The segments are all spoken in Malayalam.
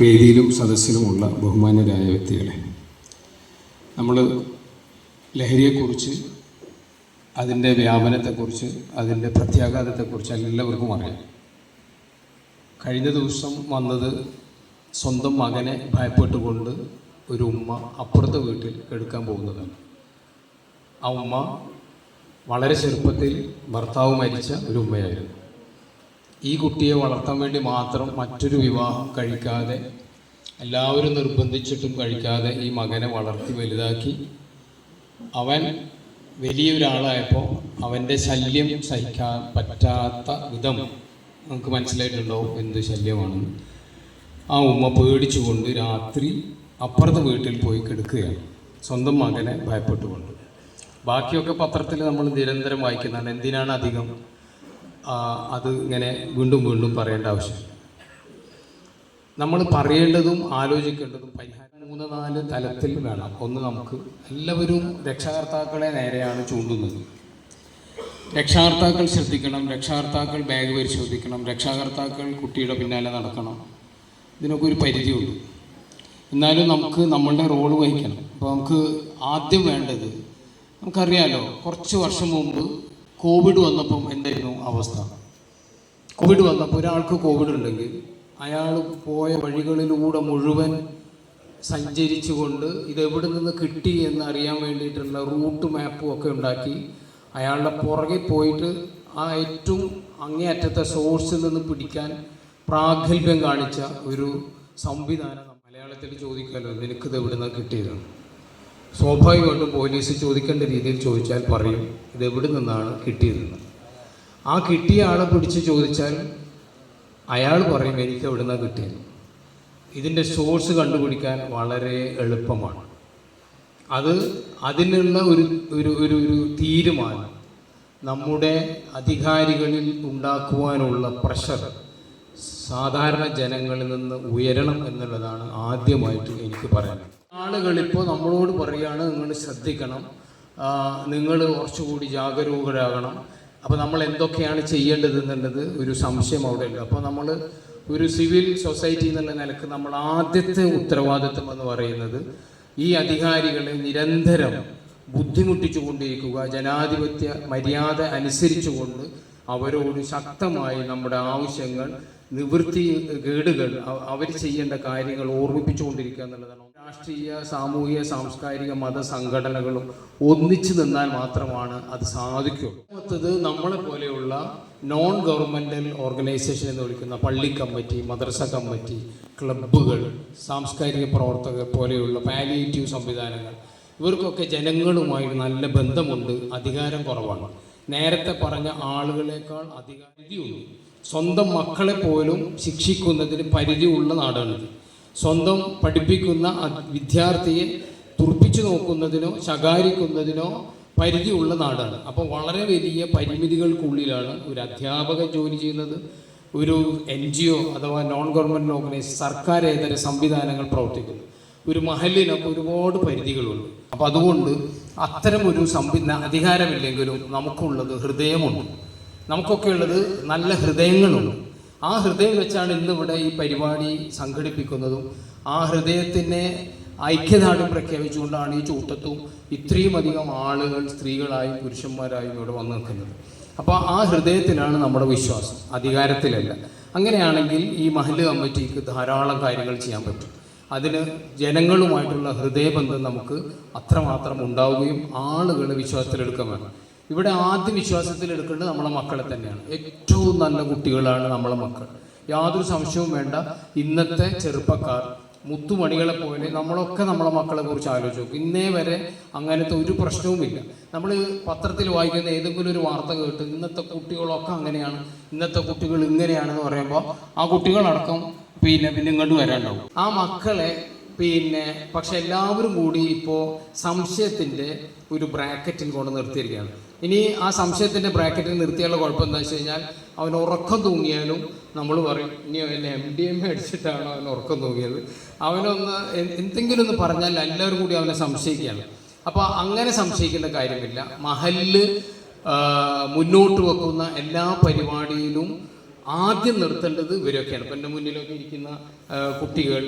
വേദിയിലും സദസ്സിലുമുള്ള ബഹുമാന്യരായ വ്യക്തികളെ നമ്മൾ ലഹരിയെക്കുറിച്ച് അതിന്റെ വ്യാപനത്തെക്കുറിച്ച് അതിന്റെ പ്രത്യാഘാതത്തെക്കുറിച്ച് എല്ലാവർക്കും അറിയാം. കഴിഞ്ഞ ദിവസം വന്നത് സ്വന്തം മകനെ ഭയപ്പെട്ടുകൊണ്ട് ഒരു ഉമ്മ അപ്പുറത്തെ വീട്ടിൽ എടുക്കാൻ പോകുന്നതാണ്. ആ ഉമ്മ വളരെ ചെറുപ്പത്തിൽ ഭർത്താവ് മരിച്ച ഒരു ഉമ്മയായിരുന്നു. ഈ കുട്ടിയെ വളർത്താൻ വേണ്ടി മാത്രം മറ്റൊരു വിവാഹം കഴിക്കാതെ എല്ലാവരും നിർബന്ധിച്ചിട്ടും കഴിക്കാതെ ഈ മകനെ വളർത്തി വലുതാക്കി. അവൻ വലിയൊരാളായപ്പോൾ അവന്റെ ശല്യം സഹിക്കാൻ പറ്റാത്ത വിധം നമുക്ക് മനസ്സിലായിട്ടുണ്ടാവും എന്ത് ശല്യമാണെന്ന് ആ ഉമ്മ പേടിച്ചുകൊണ്ട് രാത്രി അപ്പുറത്തെ വീട്ടിൽ പോയി കിടക്കുകയാണ്. സ്വന്തം മകനെ ഭയപ്പെട്ടുകൊണ്ട്. ബാക്കിയൊക്കെ പത്രത്തിൽ നമ്മൾ നിരന്തരം വായിക്കുന്നതാണ് എന്തിനാണ് അധികം? അത് ഇങ്ങനെ വീണ്ടും വീണ്ടും പറയേണ്ട ആവശ്യം. നമ്മൾ പറയേണ്ടതും ആലോചിക്കേണ്ടതും പരിഹാരം മൂന്ന് നാല് തലത്തിൽ വേണം. ഒന്ന് നമുക്ക് എല്ലാവരും രക്ഷകർത്താക്കളെ നേരെയാണ് ചൂണ്ടുന്നത്. രക്ഷാകർത്താക്കൾ ശ്രദ്ധിക്കണം രക്ഷാകർത്താക്കൾ ബാഗ് പരിശോധിക്കണം രക്ഷാകർത്താക്കൾ കുട്ടിയുടെ പിന്നാലെ നടക്കണം. ഇതിനൊക്കെ ഒരു പരിധിയുണ്ട്. എന്നാലും നമുക്ക് നമ്മളുടെ റോൾ വഹിക്കണം. അപ്പോൾ നമുക്ക് ആദ്യം വേണ്ടത് നമുക്കറിയാലോ കുറച്ച് വർഷം മുമ്പ് കോവിഡ് വന്നപ്പം എന്തായിരുന്നു അവസ്ഥ? കോവിഡ് വന്നപ്പോൾ ഒരാൾക്ക് കോവിഡ് ഉണ്ടെങ്കിൽ അയാൾ പോയ വഴികളിലൂടെ മുഴുവൻ സഞ്ചരിച്ചുകൊണ്ട് ഇത് എവിടെ നിന്ന് കിട്ടി എന്ന് അറിയാൻ വേണ്ടിയിട്ടുള്ള റൂട്ട് മാപ്പും ഒക്കെ ഉണ്ടാക്കി അയാളുടെ പുറകെ പോയിട്ട് ആ ഏറ്റവും അങ്ങേയറ്റത്തെ സോഴ്സിൽ നിന്ന് പിടിക്കാൻ പ്രാഗൽഭ്യം കാണിച്ച ഒരു സംവിധാനം മലയാളത്തിൽ ചോദിക്കാമല്ലോ നിനക്കിത് എവിടെ നിന്ന് കിട്ടിയതാണ് സ്വാഭാവികമായിട്ടും പോലീസ് ചോദിക്കേണ്ട രീതിയിൽ ചോദിച്ചാൽ പറയും ഇത് എവിടെ നിന്നാണ് കിട്ടിയതെന്ന്. ആ കിട്ടിയ ആളെ പിടിച്ച് ചോദിച്ചാൽ അയാൾ പറയും എനിക്ക് എവിടെ നിന്നാണ് കിട്ടിയത്? ഇതിന്റെ സോഴ്സ് കണ്ടുപിടിക്കാൻ വളരെ എളുപ്പമാണ്. അത് അതിനുള്ള ഒരു ഒരു ഒരു ഒരു തീരുമാനം നമ്മുടെ അധികാരികളിൽ ഉണ്ടാക്കുവാനുള്ള പ്രഷർ സാധാരണ ജനങ്ങളിൽ നിന്ന് ഉയരണം എന്നുള്ളതാണ് ആദ്യമായിട്ട് എനിക്ക് പറയാനുള്ളത്. ആളുകൾ ഇപ്പോൾ നമ്മളോട് പറയുകയാണ് നിങ്ങൾ ശ്രദ്ധിക്കണം. നിങ്ങൾ കുറച്ചുകൂടി ജാഗരൂകരാകണം. അപ്പോൾ നമ്മൾ എന്തൊക്കെയാണ് ചെയ്യേണ്ടത് എന്നുള്ളത് ഒരു സംശയം അവിടെ ഉണ്ട് അപ്പോൾ നമ്മൾ ഒരു സിവിൽ സൊസൈറ്റി എന്നുള്ള നിലയ്ക്ക് നമ്മൾ ആദ്യത്തെ ഉത്തരവാദിത്വം എന്ന് പറയുന്നത് ഈ അധികാരികളെ നിരന്തരം ബുദ്ധിമുട്ടിച്ചു കൊണ്ടിരിക്കുക ജനാധിപത്യ മര്യാദ അനുസരിച്ചുകൊണ്ട് അവരോട് ശക്തമായി നമ്മുടെ ആവശ്യങ്ങൾ നിവൃത്തി കേടുകൾ അവർ ചെയ്യേണ്ട കാര്യങ്ങൾ ഓർമ്മിപ്പിച്ചുകൊണ്ടിരിക്കുക എന്നുള്ളതാണ്. രാഷ്ട്രീയ സാമൂഹിക സാംസ്കാരിക മത സംഘടനകളും ഒന്നിച്ചു നിന്നാൽ മാത്രമാണ് അത് സാധിക്കുള്ളൂ മൊത്തത് നമ്മളെ പോലെയുള്ള നോൺ ഗവൺമെന്റൽ ഓർഗനൈസേഷൻ എന്ന് വിളിക്കുന്ന പള്ളി കമ്മിറ്റി മദ്രസ കമ്മിറ്റി ക്ലബ്ബുകൾ സാംസ്കാരിക പ്രവർത്തകർ പോലെയുള്ള പാലിയേറ്റീവ് സംവിധാനങ്ങൾ ഇവർക്കൊക്കെ ജനങ്ങളുമായി നല്ല ബന്ധമുണ്ട് അധികാരം കുറവാണ്. നേരത്തെ പറഞ്ഞ ആളുകളെക്കാൾ അധികാരിയുണ്ട് സ്വന്തം മക്കളെ പോലും ശിക്ഷിക്കുന്നതിന് പരിധിയുള്ള നാടാണിത്. സ്വന്തം പഠിപ്പിക്കുന്ന വിദ്യാർത്ഥിയെ തുറപ്പിച്ചു നോക്കുന്നതിനോ ശകാരിക്കുന്നതിനോ പരിധിയുള്ള നാടാണ്. അപ്പോൾ വളരെ വലിയ പരിമിതികൾക്കുള്ളിലാണ് ഒരു അധ്യാപകൻ ജോലി ചെയ്യുന്നത്. ഒരു എൻ ജി ഒ അഥവാ നോൺ ഗവൺമെന്റ് ഓർഗനൈസേഷൻ സർക്കാരേതര സംവിധാനങ്ങൾ പ്രവർത്തിക്കുന്നു. ഒരു മഹലിനൊക്കെ ഒരുപാട് പരിധികളുണ്ട്. അപ്പോൾ അതുകൊണ്ട് അത്തരം ഒരു സംവിധാന അധികാരമില്ലെങ്കിലും നമുക്കുള്ളത് ഹൃദയമുണ്ട്. നമുക്കൊക്കെ ഉള്ളത് നല്ല ഹൃദയങ്ങളുണ്ട്. ആ ഹൃദയം വെച്ചാണ് ഇന്നിവിടെ ഈ പരിപാടി സംഘടിപ്പിക്കുന്നതും. ആ ഹൃദയത്തിനെ ഐക്യനാടും പ്രഖ്യാപിച്ചുകൊണ്ടാണ് ഈ ചൂട്ടത്തും ഇത്രയും അധികം ആളുകൾ സ്ത്രീകളായും പുരുഷന്മാരായും ഇവിടെ വന്നു നിൽക്കുന്നത്. അപ്പോൾ ആ ഹൃദയത്തിലാണ് നമ്മുടെ വിശ്വാസം. അധികാരത്തിലല്ല. അങ്ങനെയാണെങ്കിൽ ഈ മഹല്ല് കമ്മിറ്റിക്ക് ധാരാളം കാര്യങ്ങൾ ചെയ്യാൻ പറ്റും. അതിന് ജനങ്ങളുമായിട്ടുള്ള ഹൃദയബന്ധം നമുക്ക് അത്രമാത്രം ഉണ്ടാവുകയും ആളുകളെ വിശ്വാസത്തിലെടുക്കാൻ വേണം. ഇവിടെ ആദ്യ വിശ്വാസത്തിൽ എടുക്കേണ്ടത് നമ്മളെ മക്കളെ തന്നെയാണ്. ഏറ്റവും നല്ല കുട്ടികളാണ് നമ്മളെ മക്കൾ. യാതൊരു സംശയവും വേണ്ട. ഇന്നത്തെ ചെറുപ്പക്കാർ മുത്തുമണികളെ പോലെ നമ്മളൊക്കെ നമ്മളെ മക്കളെ കുറിച്ച് ആലോചിച്ച് നോക്കും. ഇന്നേ വരെ അങ്ങനത്തെ ഒരു പ്രശ്നവുമില്ല നമ്മൾ പത്രത്തിൽ വായിക്കുന്ന ഏതെങ്കിലും ഒരു വാർത്ത കേട്ട് ഇന്നത്തെ കുട്ടികളൊക്കെ അങ്ങനെയാണ് ഇന്നത്തെ കുട്ടികൾ ഇങ്ങനെയാണെന്ന് പറയുമ്പോൾ ആ കുട്ടികളടക്കം പിന്നെ പിന്നെ ഇങ്ങോട്ട് വരാണ്ടാവും. ആ മക്കളെ പിന്നെ പക്ഷെ എല്ലാവരും കൂടി ഇപ്പോൾ സംശയത്തിന്റെ ഒരു ബ്രാക്കറ്റിൽ കൊണ്ട് നിർത്തിയിരിക്കുകയാണ്. ഇനി ആ സംശയത്തിന്റെ ബ്രാക്കറ്റിൽ നിർത്തിയുള്ള കുഴപ്പം എന്താ വെച്ച് കഴിഞ്ഞാൽ അവൻ ഉറക്കം തൂങ്ങിയാലും നമ്മൾ പറയും ഇനി അവൻ എം ഡി എം അടിച്ചിട്ടാണ് അവൻ ഉറക്കം തൂങ്ങിയത്? അവനൊന്ന് എന്തെങ്കിലും ഒന്ന് പറഞ്ഞാൽ എല്ലാവരും കൂടി അവനെ സംശയിക്കുകയാണ്. അപ്പോൾ അങ്ങനെ സംശയിക്കേണ്ട കാര്യമില്ല. മഹലിൽ മുന്നോട്ട് വെക്കുന്ന എല്ലാ പരിപാടിയിലും ആദ്യം നിർത്തേണ്ടത് ഇവരൊക്കെയാണ്. ഇപ്പം എന്റെ മുന്നിലൊക്കെ ഇരിക്കുന്ന കുട്ടികൾ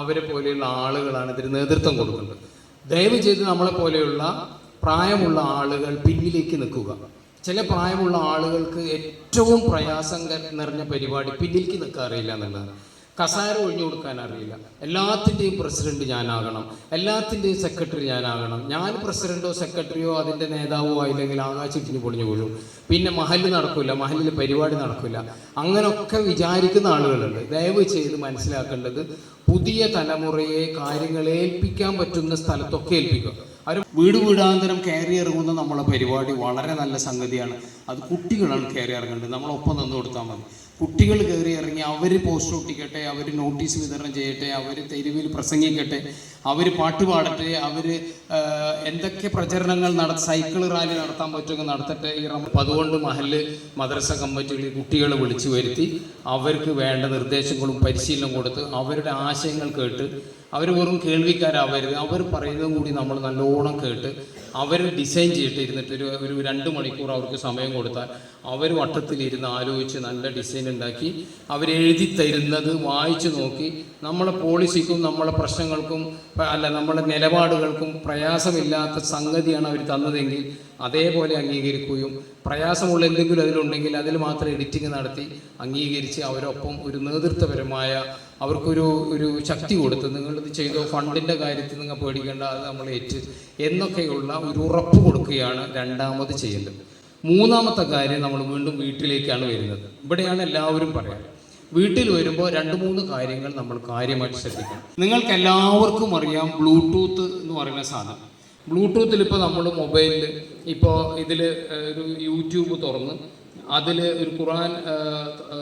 അവരെ പോലെയുള്ള ആളുകളാണ് ഇതിന് നേതൃത്വം കൊടുക്കുന്നത്. ദയവ് ചെയ്ത് നമ്മളെ പോലെയുള്ള പ്രായമുള്ള ആളുകൾ പിന്നിലേക്ക് നിൽക്കുക. ചില പ്രായമുള്ള ആളുകൾക്ക് ഏറ്റവും പ്രയാസം നിറഞ്ഞ പരിപാടി പിന്നിലേക്ക് അറിയില്ല എന്നുള്ളതാണ് കസാര ഒഴിഞ്ഞു കൊടുക്കാൻ അറിയില്ല. എല്ലാത്തിന്റെയും പ്രസിഡന്റ് ഞാനാകണം. എല്ലാത്തിന്റെയും സെക്രട്ടറി ഞാനാകണം. ഞാൻ പ്രസിഡന്റോ സെക്രട്ടറിയോ അതിന്റെ നേതാവോ ആയില്ലെങ്കിൽ ആകാശത്തിന് പൊളിഞ്ഞു വീഴും. പിന്നെ മഹൽ നടക്കില്ല മഹലിൽ പരിപാടി നടക്കില്ല അങ്ങനെയൊക്കെ വിചാരിക്കുന്ന ആളുകളുണ്ട്. ദയവ് ചെയ്ത് മനസ്സിലാക്കേണ്ടത് പുതിയ തലമുറയെ കാര്യങ്ങൾ ഏൽപ്പിക്കാൻ പറ്റുന്ന സ്ഥലത്തൊക്കെ ഏൽപ്പിക്കുക. അവർ വീട് വീടാന്തരം കയറി ഇറങ്ങുന്ന നമ്മളെ പരിപാടി വളരെ നല്ല സംഗതിയാണ്. അത് കുട്ടികളാണ് കയറി ഇറങ്ങേണ്ടത്. നമ്മളൊപ്പം നിന്ന് കൊടുത്താൽ മതി. കുട്ടികൾ കയറി ഇറങ്ങി അവർ പോസ്റ്റർ ഒട്ടിക്കട്ടെ അവർ നോട്ടീസ് വിതരണം ചെയ്യട്ടെ അവർ തെരുവിൽ പ്രസംഗിക്കട്ടെ അവർ പാട്ട് പാടട്ടെ അവർ എന്തൊക്കെ പ്രചരണങ്ങൾ നട സൈക്കിൾ റാലി നടത്താൻ പറ്റുമെങ്കിൽ നടത്തട്ടെ. ഈ അപ്പം അതുകൊണ്ട് മഹൽ മദ്രസ കമ്മിറ്റികളിൽ കുട്ടികളെ വിളിച്ചു വരുത്തി അവർക്ക് വേണ്ട നിർദ്ദേശങ്ങളും പരിശീലനം കൊടുത്ത് അവരുടെ ആശയങ്ങൾ കേട്ട് അവർ വെറും കേൾവിക്കാരാവരുത്. അവർ പറയുന്നതും കൂടി നമ്മൾ നല്ലോണം കേട്ട് അവർ ഡിസൈൻ ചെയ്തിട്ട് ഇരുന്നിട്ട് ഒരു ഒരു രണ്ട് മണിക്കൂർ അവർക്ക് സമയം കൊടുത്താൽ അവർ വട്ടത്തിലിരുന്ന് ആലോചിച്ച് നല്ല ഡിസൈൻ ഉണ്ടാക്കി അവരെഴുതി തരുന്നത് വായിച്ചു നോക്കി നമ്മളെ പോളിസിക്കും നമ്മളെ പ്രശ്നങ്ങൾക്കും അല്ല നമ്മളെ നിലപാടുകൾക്കും പ്രയാസമില്ലാത്ത സംഗതിയാണ് അവർ തന്നതെങ്കിൽ അതേപോലെ അംഗീകരിക്കുകയും പ്രയാസമുള്ള എന്തെങ്കിലും അതിലുണ്ടെങ്കിൽ അതിൽ മാത്രം എഡിറ്റിംഗ് നടത്തി അംഗീകരിച്ച് അവരൊപ്പം ഒരു നേതൃത്വപരമായ അവർക്കൊരു ഒരു ശക്തി കൊടുത്ത് നിങ്ങളിത് ചെയ്തോ ഫണ്ടിന്റെ കാര്യത്തിൽ നിങ്ങൾ പേടിക്കേണ്ട അത് നമ്മൾ ഏറ്റ് എന്നൊക്കെയുള്ള ഒരു ഉറപ്പ് കൊടുക്കുകയാണ് രണ്ടാമത് ചെയ്യേണ്ടത്. മൂന്നാമത്തെ കാര്യം നമ്മൾ വീണ്ടും വീട്ടിലേക്കാണ് വരുന്നത്. ഇവിടെയാണ് എല്ലാവരും പറയുന്നത് വീട്ടിൽ വരുമ്പോൾ രണ്ട് മൂന്ന് കാര്യങ്ങൾ നമ്മൾ കാര്യമായിട്ട് ശ്രദ്ധിക്കണം. നിങ്ങൾക്ക് എല്ലാവർക്കും അറിയാം ബ്ലൂടൂത്ത് എന്ന് പറയുന്ന സാധനം. ബ്ലൂടൂത്തിൽ ഇപ്പോൾ നമ്മൾ മൊബൈലിൽ ഇപ്പോൾ ഇതിൽ ഒരു യൂട്യൂബ് തുറന്ന് അതിൽ ഒരു ഖുറാൻ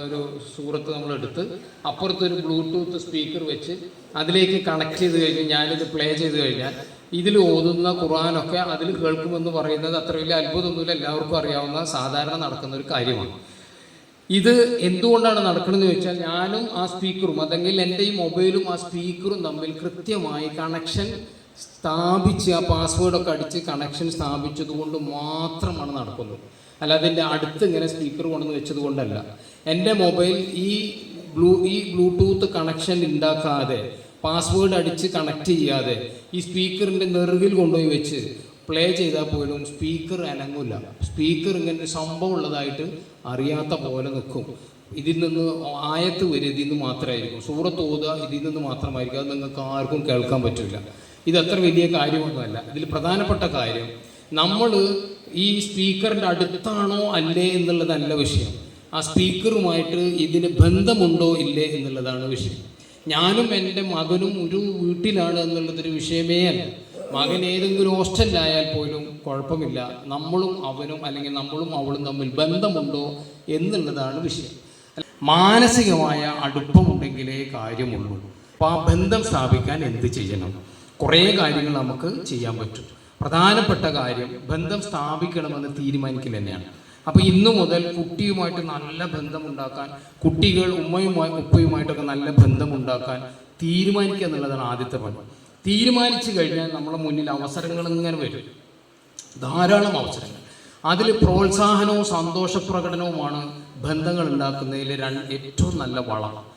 ഒരു സൂറത്ത് നമ്മൾ എടുത്ത് അപ്പുറത്ത് ഒരു ബ്ലൂടൂത്ത് സ്പീക്കർ വെച്ച് അതിലേക്ക് കണക്ട് ചെയ്ത് കഴിഞ്ഞ് ഞാനിത് പ്ലേ ചെയ്ത് കഴിഞ്ഞാൽ ഇതിൽ ഓതുന്ന ഖുറാനൊക്കെ അതിൽ കേൾക്കുമെന്ന് പറയുന്നത് അത്ര വലിയ അത്ഭുതമൊന്നുമില്ല. എല്ലാവർക്കും അറിയാവുന്ന സാധാരണ നടക്കുന്ന ഒരു കാര്യമാണ്. ഇത് എന്തുകൊണ്ടാണ് നടക്കണമെന്ന് ചോദിച്ചാൽ ഞാനും ആ സ്പീക്കറും അതെങ്കിൽ എന്റെ ഈ മൊബൈലും ആ സ്പീക്കറും തമ്മിൽ കൃത്യമായി കണക്ഷൻ സ്ഥാപിച്ച് ആ പാസ്വേഡൊക്കെ അടിച്ച് കണക്ഷൻ സ്ഥാപിച്ചത് കൊണ്ട് മാത്രമാണ് നടക്കുന്നത്. അല്ലാതെ എന്റെ അടുത്ത് ഇങ്ങനെ സ്പീക്കർ കൊണ്ടുവന്ന് വെച്ചത് കൊണ്ടല്ല. എന്റെ മൊബൈൽ ഈ ബ്ലൂ ഈ ബ്ലൂടൂത്ത് കണക്ഷൻ ഉണ്ടാക്കാതെ പാസ്വേഡ് അടിച്ച് കണക്ട് ചെയ്യാതെ ഈ സ്പീക്കറിന്റെ നെറുകിൽ കൊണ്ടുപോയി വെച്ച് പ്ലേ ചെയ്താൽ പോലും സ്പീക്കർ അനങ്ങില്ല സ്പീക്കർ ഇങ്ങനെ സംഭവം ഉള്ളതായിട്ട് അറിയാത്ത പോലെ നിൽക്കും ഇതിൽ നിന്ന് ആയത്ത് വരും ഇതിൽ നിന്ന് മാത്രമായിരിക്കും. സൂറത്ത് ഓതുക ഇതിൽ നിന്ന് മാത്രമായിരിക്കും. അത് നിങ്ങൾക്ക് ആർക്കും കേൾക്കാൻ പറ്റില്ല ഇത് അത്ര വലിയ കാര്യമൊന്നുമല്ല. ഇതിൽ പ്രധാനപ്പെട്ട കാര്യം നമ്മൾ ഈ സ്പീക്കറിന്റെ അടുത്താണോ അല്ലേ എന്നുള്ളതല്ല വിഷയം. ആ സ്പീക്കറുമായിട്ട് ഇതിന് ബന്ധമുണ്ടോ ഇല്ലേ എന്നുള്ളതാണ് വിഷയം. ഞാനും എന്റെ മകനും ഒരു വീട്ടിലാണ് എന്നുള്ളതൊരു വിഷയമേ അല്ല. മകൻ ഏതെങ്കിലും ഹോസ്റ്റലിലായാൽ പോലും കുഴപ്പമില്ല. നമ്മളും അവനും അല്ലെങ്കിൽ നമ്മളും അവളും തമ്മിൽ ബന്ധമുണ്ടോ എന്നുള്ളതാണ് വിഷയം. മാനസികമായ അടുപ്പമുണ്ടെങ്കിലേ കാര്യമുള്ളൂ. അപ്പോൾ ആ ബന്ധം സ്ഥാപിക്കാൻ എന്ത് ചെയ്യണം? കുറേ കാര്യങ്ങൾ നമുക്ക് ചെയ്യാൻ പറ്റും. പ്രധാനപ്പെട്ട കാര്യം ബന്ധം സ്ഥാപിക്കണമെന്ന് തീരുമാനിക്കൽ തന്നെയാണ്. അപ്പോൾ ഇന്നു മുതൽ കുട്ടിയുമായിട്ട് നല്ല ബന്ധമുണ്ടാക്കാൻ കുട്ടികൾ ഉമ്മയുമായി ഉപ്പയുമായിട്ടൊക്കെ നല്ല ബന്ധമുണ്ടാക്കാൻ തീരുമാനിക്കുക എന്നുള്ളതാണ് ആദ്യത്തെ പണി. തീരുമാനിച്ചു കഴിഞ്ഞാൽ നമ്മുടെ മുന്നിൽ അവസരങ്ങൾ ഇങ്ങനെ വരും. ധാരാളം അവസരങ്ങൾ. അതിൽ പ്രോത്സാഹനവും സന്തോഷ പ്രകടനവുമാണ് ബന്ധങ്ങൾ ഉണ്ടാക്കുന്നതിൽ ഏറ്റവും നല്ല വളം.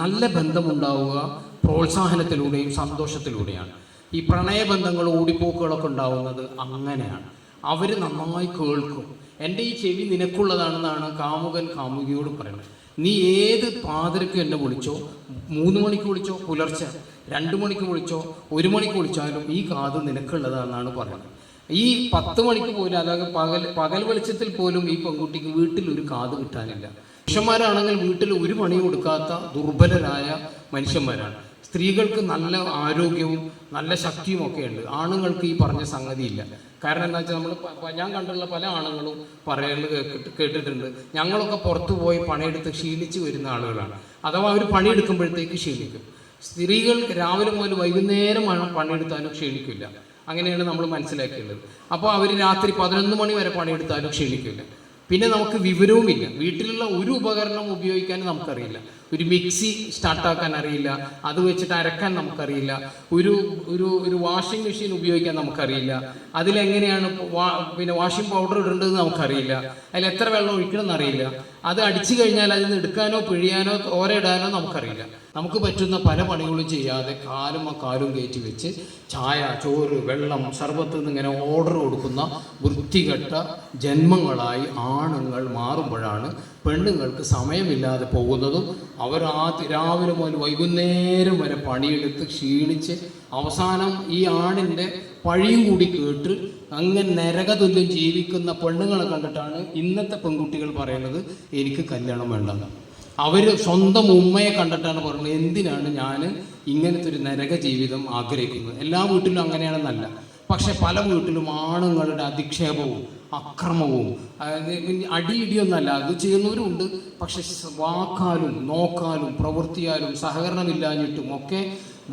നല്ല ബന്ധമുണ്ടാവുക പ്രോത്സാഹനത്തിലൂടെയും സന്തോഷത്തിലൂടെയാണ്. ഈ പ്രണയബന്ധങ്ങൾ ഓടിപ്പോക്കുകളൊക്കെ ഉണ്ടാവുന്നത് അങ്ങനെയാണ്. അവർ നന്നായി കേൾക്കും. എന്റെ ഈ ചെവി നിനക്കുള്ളതാണെന്നാണ് കാമുകൻ കാമുകിയോട് പറയുന്നത്. നീ ഏത് പാതിരക്ക് എന്നെ വിളിച്ചോ മൂന്ന് മണിക്ക് വിളിച്ചോ പുലർച്ചെ രണ്ട് മണിക്ക് വിളിച്ചോ ഒരു മണിക്ക് വിളിച്ചാലും ഈ കാത് നിനക്കുള്ളതാണെന്നാണ് പറയുന്നത്. ഈ പത്ത് മണിക്ക് പോലും അതായത് പകൽ പകൽ വെളിച്ചത്തിൽ പോലും ഈ പെൺകുട്ടിക്ക് വീട്ടിൽ ഒരു കാത് കിട്ടാനില്ല. പുരുഷന്മാരാണെങ്കിൽ വീട്ടിൽ ഒരു പണി കൊടുക്കാത്ത ദുർബലരായ മനുഷ്യന്മാരാണ്. സ്ത്രീകൾക്ക് നല്ല ആരോഗ്യവും നല്ല ശക്തിയും ഒക്കെ ഉണ്ട്. ആണുങ്ങൾക്ക് ഈ പറഞ്ഞ സംഗതിയില്ല കാരണം എന്താ വെച്ചാൽ നമ്മൾ ഞാൻ കണ്ടുള്ള പല ആണുങ്ങളും പറയുന്നത് കേട്ടിട്ട് കേട്ടിട്ടുണ്ട്. ഞങ്ങളൊക്കെ പുറത്തു പോയി പണിയെടുത്ത് ക്ഷീണിച്ച് വരുന്ന ആളുകളാണ്. അഥവാ അവർ പണിയെടുക്കുമ്പോഴത്തേക്ക് ക്ഷീണിക്കും സ്ത്രീകൾ രാവിലെ മുതൽ വൈകുന്നേരം പണിയെടുത്താലും ക്ഷീണിക്കില്ല അങ്ങനെയാണ് നമ്മൾ മനസ്സിലാക്കിയുള്ളത്. അപ്പോൾ അവർ രാത്രി പതിനൊന്ന് മണി വരെ പണിയെടുത്താലും ക്ഷീണിക്കില്ല പിന്നെ നമുക്ക് വിവരവുമില്ല. വീട്ടിലുള്ള ഒരു ഉപകരണം ഉപയോഗിക്കാൻ നമുക്കറിയില്ല. ഒരു മിക്സി സ്റ്റാർട്ടാക്കാൻ അറിയില്ല. അത് വെച്ചിട്ട് അരക്കാൻ നമുക്കറിയില്ല. ഒരു ഒരു ഒരു വാഷിംഗ് മെഷീൻ ഉപയോഗിക്കാൻ നമുക്കറിയില്ല. അതിലെങ്ങനെയാണ് പിന്നെ വാഷിംഗ് പൗഡർ ഇടേണ്ടത് നമുക്കറിയില്ല. അതിൽ എത്ര വെള്ളം ഒഴിക്കണം എന്നറിയില്ല അത് അടിച്ചു കഴിഞ്ഞാൽ അതിൽ നിന്ന് എടുക്കാനോ പിഴിയാനോ ഓരയിടാനോ നമുക്കറിയില്ല. നമുക്ക് പറ്റുന്ന പല പണികളും ചെയ്യാതെ കാലും ആ കാലും കയറ്റി വെച്ച് ചായ ചോറ് വെള്ളം സർബത്ത് ഇങ്ങനെ ഓർഡർ കൊടുക്കുന്ന വൃത്തികെട്ട ജന്മങ്ങളായി ആണുങ്ങൾ മാറുമ്പോഴാണ് പെണ്ണുങ്ങൾക്ക് സമയമില്ലാതെ പോകുന്നതും അവർ ആ രാവിലെ മുതൽ വൈകുന്നേരം വരെ പണിയെടുത്ത് ക്ഷീണിച്ച് അവസാനം ഈ ആണിന്റെ പഴിയും കൂടി കേട്ട് അങ്ങനെ നരകതുല്യം ജീവിക്കുന്ന പെണ്ണുങ്ങളെ കണ്ടിട്ടാണ് ഇന്നത്തെ പെൺകുട്ടികൾ പറയുന്നത് എനിക്ക് കല്യാണം വേണ്ടെന്ന് അവർ സ്വന്തം ഉമ്മയെ കണ്ടിട്ടാണ് പറയുന്നത് എന്തിനാണ് ഞാൻ ഇങ്ങനത്തെ ഒരു നരക ജീവിതം ആഗ്രഹിക്കുന്നത്? എല്ലാ വീട്ടിലും അങ്ങനെയാണെന്നല്ല. പക്ഷെ പല വീട്ടിലും ആണുങ്ങളുടെ അധിക്ഷേപവും അക്രമവും അടിയിടിയൊന്നല്ല അത് ചെയ്യുന്നവരുണ്ട്. പക്ഷെ വാക്കാലും നോക്കാലും പ്രവൃത്തിയാലും സഹകരണമില്ലാഞ്ഞിട്ടും ഒക്കെ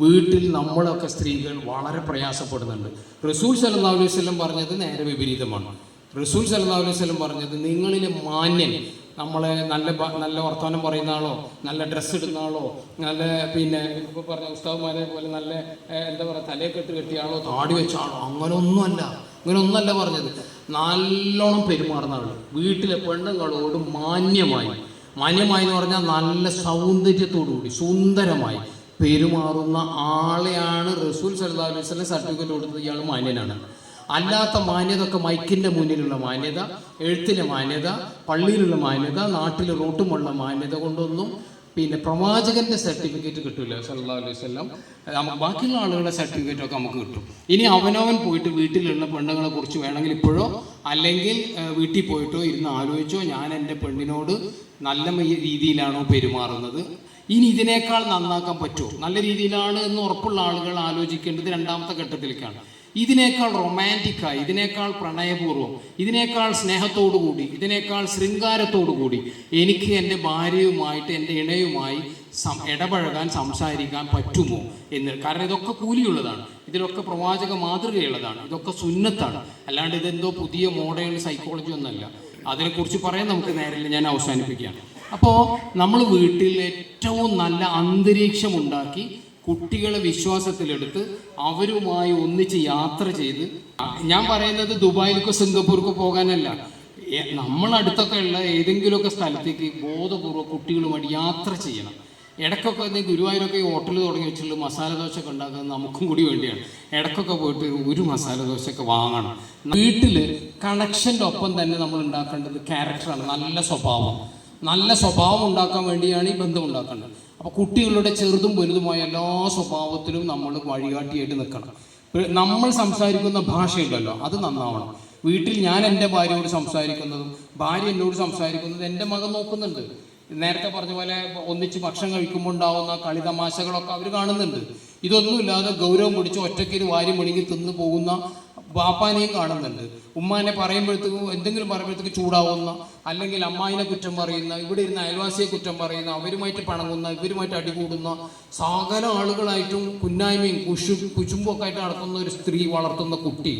വീട്ടിൽ നമ്മളൊക്കെ സ്ത്രീകൾ വളരെ പ്രയാസപ്പെടുന്നുണ്ട്. റസൂൽ സല്ലല്ലാഹു അലൈഹി വസല്ലം പറഞ്ഞത് നേരെ വിപരീതമാണ്. റസൂൽ സല്ലല്ലാഹു അലൈഹി വസല്ലം പറഞ്ഞത് നിങ്ങളിലെ മാന്യൻ നമ്മളെ നല്ല നല്ല വർത്തമാനം പറയുന്ന ആളോ നല്ല ഡ്രസ്സ് ഇടുന്ന ആളോ നല്ല പിന്നെ ഇപ്പോൾ പറഞ്ഞ ഉസ്താവുമാരെ പോലെ നല്ല എന്താ പറയുക തലയൊക്കെ കെട്ട് കെട്ടിയ ആളോ താടി വെച്ച ആളോ അങ്ങനെ ഒന്നുമല്ല അങ്ങനെ ഒന്നല്ല പറഞ്ഞത്. നല്ലോണം പെരുമാറുന്ന ആൾ വീട്ടിലെ പെണ്ണുങ്ങളോട് മാന്യമായി. മാന്യമായി എന്ന് പറഞ്ഞാൽ നല്ല സൗന്ദര്യത്തോടു കൂടി സുന്ദരമായി. പെരുമാറുന്ന ആളെയാണ് റസൂൽ സല്ലല്ലാഹു അലൈഹി സർട്ടിഫിക്കറ്റ് കൊടുത്തത്. ഇയാൾ മാന്യനാണ്. അല്ലാത്ത മാന്യത ഒക്കെ മൈക്കിന്റെ മുന്നിലുള്ള മാന്യത എഴുത്തിലെ മാന്യത പള്ളിയിലുള്ള മാന്യത നാട്ടിലെ റോട്ടുമുള്ള മാന്യത കൊണ്ടൊന്നും പിന്നെ പ്രവാചകന്റെ സർട്ടിഫിക്കറ്റ് കിട്ടില്ല സല്ലല്ലാഹു അലൈഹി നമുക്ക് ബാക്കിയുള്ള ആളുകളുടെ സർട്ടിഫിക്കറ്റ് ഒക്കെ നമുക്ക് കിട്ടും. ഇനി അവനവൻ പോയിട്ട് വീട്ടിലുള്ള പെണ്ണുങ്ങളെ കുറിച്ച് വേണമെങ്കിൽ ഇപ്പോഴോ അല്ലെങ്കിൽ വീട്ടിൽ പോയിട്ടോ ഇരുന്ന് ആലോചിച്ചോ ഞാൻ എന്റെ പെണ്ണിനോട് നല്ല രീതിയിലാണോ പെരുമാറുന്നത്? ഇനി ഇതിനേക്കാൾ നന്നാക്കാൻ പറ്റുമോ? നല്ല രീതിയിലാണ് എന്ന് ഉറപ്പുള്ള ആളുകൾ ആലോചിക്കേണ്ടത് രണ്ടാമത്തെ ഘട്ടത്തിലേക്കാണ്. ഇതിനേക്കാൾ റൊമാന്റിക്കായി ഇതിനേക്കാൾ പ്രണയപൂർവം ഇതിനേക്കാൾ സ്നേഹത്തോടു കൂടി ഇതിനേക്കാൾ ശൃംഗാരത്തോടു കൂടി എനിക്ക് എന്റെ ഭാര്യയുമായിട്ട് എന്റെ ഇണയുമായി ഇടപഴകാൻ സംസാരിക്കാൻ പറ്റുമോ എന്ന്. കാരണം ഇതൊക്കെ കൂലിയുള്ളതാണ്. ഇതിലൊക്കെ പ്രവാചക മാതൃകയുള്ളതാണ്. ഇതൊക്കെ സുന്നത്താണ്. അല്ലാണ്ട് ഇതെന്തോ പുതിയ മോഡേൺ സൈക്കോളജി ഒന്നല്ല. അതിനെക്കുറിച്ച് പറയാൻ നമുക്ക് നേരില്ല ഞാൻ അവസാനിപ്പിക്കുകയാണ്. അപ്പോൾ നമ്മൾ വീട്ടിൽ ഏറ്റവും നല്ല അന്തരീക്ഷം ഉണ്ടാക്കി കുട്ടികളെ വിശ്വാസത്തിലെടുത്ത് അവരുമായി ഒന്നിച്ച് യാത്ര ചെയ്ത് ഞാൻ പറയുന്നത് ദുബായിലേക്കോ സിംഗപ്പൂർക്കോ പോകാനല്ല. നമ്മളടുത്തൊക്കെ ഉള്ള ഏതെങ്കിലുമൊക്കെ സ്ഥലത്തേക്ക് ബോധപൂർവം കുട്ടികളുമായിട്ട് യാത്ര ചെയ്യണം. ഇടയ്ക്കൊക്കെ എന്തെങ്കിലും ഗുരുവായൂരൊക്കെ ഈ ഹോട്ടൽ തുടങ്ങി വെച്ചിട്ടുള്ള മസാല ദോശ ഒക്കെ ഉണ്ടാക്കുന്നത് നമുക്കും കൂടി വേണ്ടിയാണ്. ഇടയ്ക്കൊക്കെ പോയിട്ട് ഒരു മസാല ദോശയൊക്കെ വാങ്ങണം. വീട്ടിൽ കണക്ഷന്റെ ഒപ്പം തന്നെ നമ്മൾ ഉണ്ടാക്കേണ്ടത് ക്യാരക്ടറാണ് നല്ല സ്വഭാവം. നല്ല സ്വഭാവം ഉണ്ടാക്കാൻ വേണ്ടിയാണ് ഈ ബന്ധം ഉണ്ടാക്കേണ്ടത്. അപ്പോൾ കുട്ടികളുടെ ചെറുതും വലുതുമായ എല്ലാ സ്വഭാവത്തിലും നമ്മൾ വഴികാട്ടിയായിട്ട് നിൽക്കണം. നമ്മൾ സംസാരിക്കുന്ന ഭാഷയുണ്ടല്ലോ അത് നന്നാവണം. വീട്ടിൽ ഞാൻ എന്റെ ഭാര്യയോട് സംസാരിക്കുന്നതും ഭാര്യ എന്നോട് സംസാരിക്കുന്നതും എന്റെ മകൻ നോക്കുന്നുണ്ട്. നേരത്തെ പറഞ്ഞ പോലെ ഒന്നിച്ച് ഭക്ഷണം കഴിക്കുമ്പോൾ ഉണ്ടാവുന്ന കളിതമാശകളൊക്കെ അവർ കാണുന്നുണ്ട്. ഇതൊന്നുമില്ലാതെ ഗൗരവം പിടിച്ച് ഒറ്റയ്ക്ക് വാരി മുണുങ്ങി തിന്നു പോകുന്ന ബാപ്പാനെയും കാണുന്നുണ്ട്. ഉമ്മാനെ പറയുമ്പോഴത്തേക്കും എന്തെങ്കിലും പറയുമ്പോഴത്തേക്ക് ചൂടാവുന്ന അല്ലെങ്കിൽ അമ്മായിനെ കുറ്റം പറയുന്ന ഇവിടെ ഇരുന്ന് അയൽവാസിയെ കുറ്റം പറയുന്ന അവരുമായിട്ട് പണങ്ങുന്ന ഇവരുമായിട്ട് അടികൂടുന്ന സകല ആളുകളായിട്ടും കുന്നായ്മയും കുശു കുശുമ്പൊക്കെ ആയിട്ട് നടക്കുന്ന ഒരു സ്ത്രീ വളർത്തുന്ന കുട്ടി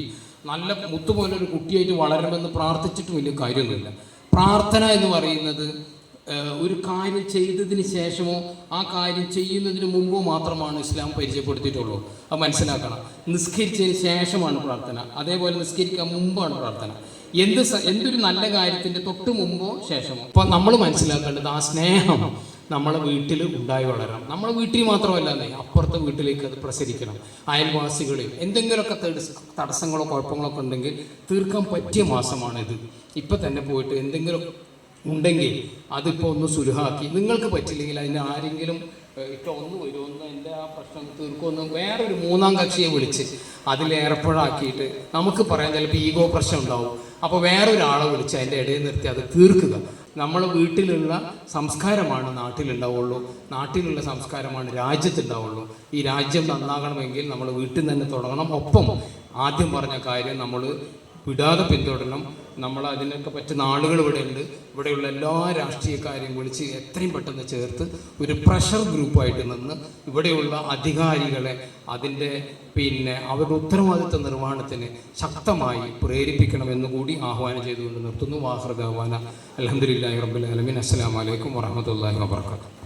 നല്ല മുത്തുപോലൊരു കുട്ടിയായിട്ട് വളരണമെന്ന് പ്രാർത്ഥിച്ചിട്ട് വലിയ കാര്യമൊന്നുമില്ല. പ്രാർത്ഥന എന്ന് പറയുന്നത് ഒരു കാര്യം ചെയ്തതിന് ശേഷമോ ആ കാര്യം ചെയ്യുന്നതിന് മുമ്പോ മാത്രമാണ് ഇസ്ലാം പരിചയപ്പെടുത്തിയിട്ടുള്ളൂ. അത് മനസ്സിലാക്കണം. നിസ്കരിച്ചതിന് ശേഷമാണ് പ്രാർത്ഥന. അതേപോലെ നിസ്കരിക്കാൻ മുമ്പാണ് പ്രാർത്ഥന. എന്ത് എന്തൊരു നല്ല കാര്യത്തിന്റെ തൊട്ട് മുമ്പോ ശേഷമോ. അപ്പൊ നമ്മൾ മനസ്സിലാക്കേണ്ടത് ആ സ്നേഹം നമ്മളെ വീട്ടിൽ ഉണ്ടായി വളരണം. നമ്മളെ വീട്ടിൽ മാത്രമല്ല അപ്പുറത്തെ വീട്ടിലേക്ക് അത് പ്രസരിക്കണം. അയൽവാസികളിൽ എന്തെങ്കിലുമൊക്കെ തടസ്സങ്ങളോ കുഴപ്പങ്ങളോ ഒക്കെ ഉണ്ടെങ്കിൽ തീർക്കാൻ പറ്റിയ മാസമാണിത്. ഇപ്പം തന്നെ പോയിട്ട് എന്തെങ്കിലും ഉണ്ടെങ്കിൽ അതിപ്പോൾ ഒന്ന് സുലഹാക്കി. നിങ്ങൾക്ക് പറ്റില്ലെങ്കിൽ അതിന് ആരെങ്കിലും ഏഹ്, ഇപ്പൊ ഒന്ന് വരുമെന്ന് എന്റെ ആ പ്രശ്നം തീർക്കുമെന്ന് വേറൊരു മൂന്നാം കക്ഷിയെ വിളിച്ച് അതിൽ ഏർപ്പാടാക്കിയിട്ട് നമുക്ക് പറയാൻ ചിലപ്പോൾ ഈഗോ പ്രശ്നം ഉണ്ടാവും. അപ്പോൾ വേറൊരാളെ വിളിച്ച് അതിന്റെ ഇടയിൽ നിർത്തി അത് തീർക്കുക. നമ്മളെ വീട്ടിലുള്ള സംസ്കാരമാണ് നാട്ടിലുണ്ടാവുള്ളൂ. നാട്ടിലുള്ള സംസ്കാരമാണ് രാജ്യത്തുണ്ടാവുള്ളൂ. ഈ രാജ്യം നന്നാകണമെങ്കിൽ നമ്മൾ വീട്ടിൽ നിന്ന് തന്നെ തുടങ്ങണം. ഒപ്പം ആദ്യം പറഞ്ഞ കാര്യം നമ്മൾ വിടാതെ പിന്തുടരണം. നമ്മൾ അതിനൊക്കെ പറ്റുന്ന ആളുകൾ ഇവിടെ ഉണ്ട് ഇവിടെയുള്ള എല്ലാ രാഷ്ട്രീയക്കാരെയും വിളിച്ച് എത്രയും പെട്ടെന്ന് ചേർത്ത് ഒരു പ്രഷർ ഗ്രൂപ്പായിട്ട് നിന്ന് ഇവിടെയുള്ള അധികാരികളെ അതിന്റെ പിന്നെ അവരുടെ ഉത്തരവാദിത്വ നിർവഹണത്തിന് ശക്തമായി പ്രേരിപ്പിക്കണമെന്ന് കൂടി ആഹ്വാനം ചെയ്തുകൊണ്ട് നിർത്തുന്നു. വാഹൃദ് അലഹദില്ലാഹി റബ്ബുൽ ആലമീൻ. അസ്സലാമു അലൈക്കും വറഹമത്തല്ലാഹി വാബർക്കാത്തു